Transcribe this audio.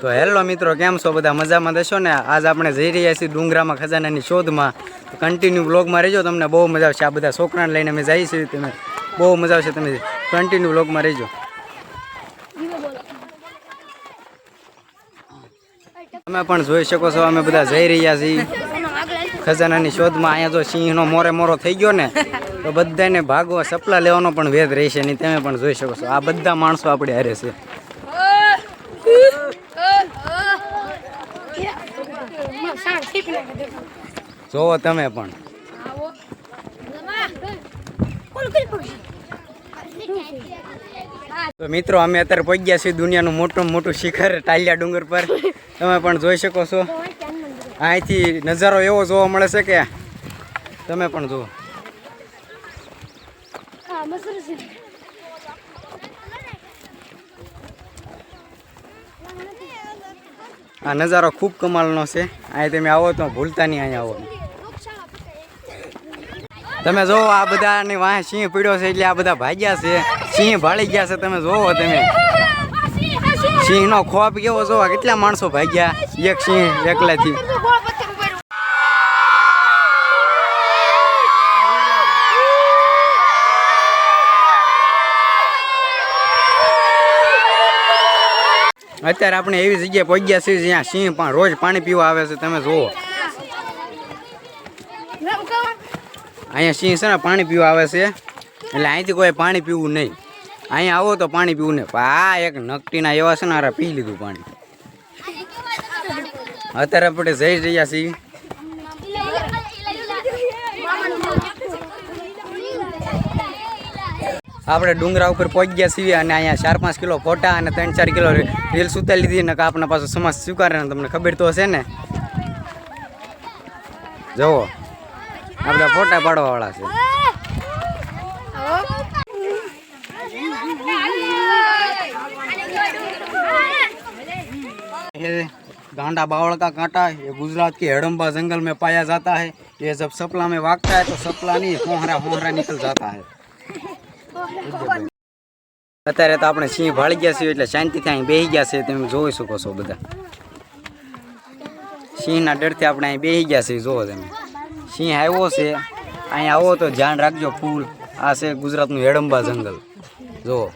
તો હેલો મિત્રો, કેમ છો? બધા મજામાં દેશો ને? આજ આપણે જઈ રહ્યા છીએ ડુંગરામાં ખજાનાની શોધમાં. કન્ટિન્યુ બ્લોગમાં રહેજો, તમને બહુ મજા આવશે. આ બધા છોકરાને લઈને અમે જઈએ છીએ, તમે બહુ મજા આવશે, તમે કન્ટિન્યુ બ્લોગમાં રહેજો. તમે પણ જોઈ શકો છો, અમે બધા જઈ રહ્યા છીએ. ખજાનાની શોધમાં અહીંયા જો સિંહનો મોરે મોરો થઈ ગયો ને, તો બધાને ભાગવા સપલા લેવાનો પણ વેદ રહેશે નહીં, તમે પણ જોઈ શકો છો. આ બધા માણસો આપણે હારે છે. જોવો તમે પણ. તો મિત્રો, અમે અત્યારે પહોંચ્યા છીએ દુનિયાનું મોટું મોટું શિખર ટાલિયા ડુંગર પર. તમે પણ જોઈ શકો છો. અહીંથી નજારો એવો જોવા મળે છે કે તમે પણ જુઓ. આ નજારો ખૂબ કમાલનો છે. અહીં તમે આવો તો ભૂલતા નહીં અહીંયા આવો. તમે જોવો આ બધાની વાંહે સિંહ પીડ્યો છે એટલે આ બધા ભાગ્યા છે. સિંહ ભાળી ગયા છે તમે જોવો તમે. સિંહનો ખોપ કેવો જોવા? કેટલા માણસો ભાગ્યા? એક સિંહ એકલાથી. અત્યારે આપણે એવી જગ્યાએ પહોંચ્યા છીએ જ્યાં સિંહ પણ રોજ પાણી પીવા આવે છે, તમે જુઓ. અહીંયા સિંહ છે ને પાણી પીવા આવે છે. એટલે અહીંથી કોઈ પાણી પીવું નહીં. અહીંયા આવો તો પાણી પીવું નહીં. આ એક નકટીના એવા છે ને પી લીધું પાણી. અત્યારે આપણે જઈ રહ્યા છીએ. આપણે ડુંગરા ઉપર પહોંચી ગયા છીએ અને અહીંયા ચાર પાંચ કિલો ફોટા અને ત્રણ ચાર કિલો રીલ્સ ઉતારી લીધી ને આપણા પાસે સમાજ સ્વીકારે ને તમને ખબર તો હશે ને જુઓ આ બધા ફોટા પાડવા વાળા છે ये गांडा बावड़ का कांटा ये गुजरात के हड़म्बा जंगल में पाया जाता है ये जब सपला में वागता है तो सपला नहीं होहरा होहरा निकल जाता है અત્યારે તો આપણે સિંહ ભાળી ગયા છીએ એટલે શાંતિથી અહીં બેસી ગયા છે તમે જોઈ શકો છો બધા. સિંહના ડરથી આપણે અહીં બેસી ગયા છીએ. જોવો તમે. સિંહ આવ્યો છે. અહીં આવો તો ધ્યાન રાખજો ફૂલ. આ છે ગુજરાતનું હેડંબા જંગલ. જુઓ.